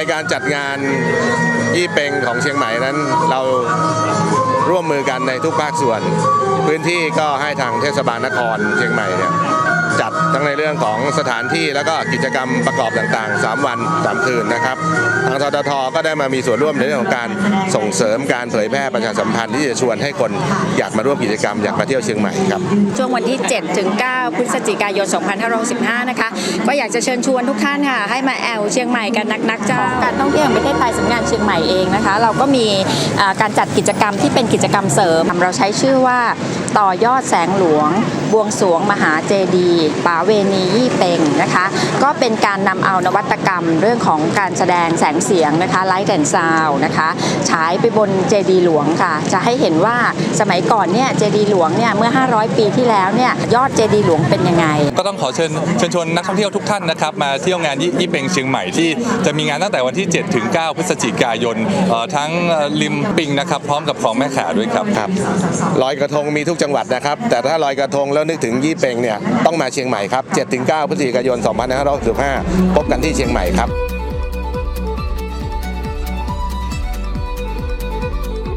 ในการจัดงานยี่เป็งของเชียงใหม่นั้นเราร่วมมือกันในทุกภาคส่วน พื้นที่ก็ให้ทางเทศบาลนครเชียงใหม่เนี่ย ทั้งในเรื่องของสถานที่แล้วก็กิจกรรมประกอบต่างๆ 3 วัน 3 คืนนะครับ ทางทททก็ได้มามีส่วนร่วมในเรื่องของการส่งเสริมการเผยแพร่ประชาสัมพันธ์ที่จะชวนให้คนอยากมาร่วมกิจกรรมอยากมาเที่ยวเชียงใหม่ครับ ช่วงวันที่ 7 ถึง 9 พฤศจิกายน 2565 นะคะ ก็อยากจะเชิญชวนทุกท่านค่ะให้มาแอลเชียงใหม่กันนักๆเจ้าการท่องเที่ยวแห่งประเทศไทยสำนักงานเชียงใหม่เองนะคะ เราก็มีการจัดกิจกรรมที่เป็นกิจกรรมเสริม เราใช้ชื่อว่าต่อยอดแสงหลวงบวงสรวงมหาเจดีย์ป๋าเวณียี่เป็งนะคะ ก็เป็นการนำเอานวัตกรรมเรื่องของการแสดงแสงเสียงนะคะไลท์แอนด์ซาวนะคะฉายไปบนเจดีย์หลวงค่ะ จะให้เห็นว่าสมัยก่อนเนี่ยเจดีย์หลวงเนี่ยเมื่อ 500 ปีที่แล้วเนี่ยยอดเจดีย์หลวงเป็นยังไง ก็ต้องขอเชิญเชิญชวนนักท่องเที่ยวทุกท่านนะครับมาเที่ยวงานยี่ยี่เป็งเชียงใหม่ที่จะมีงานตั้งแต่วันที่ 7 ถึง 9 พฤศจิกายนเอ่อทั้งเอ่อริมปิงนะครับพร้อมกับคลองแม่ขาด้วยครับครับลอยกระทงมีทุกจังหวัดนะครับ แต่ถ้าลอยกระทงแล้วนึกถึงยี่เป็งเนี่ยต้องมาเชียงใหม่ครับ7-9พฤศจิกายน2565พบกันที่เชียงใหม่ครับ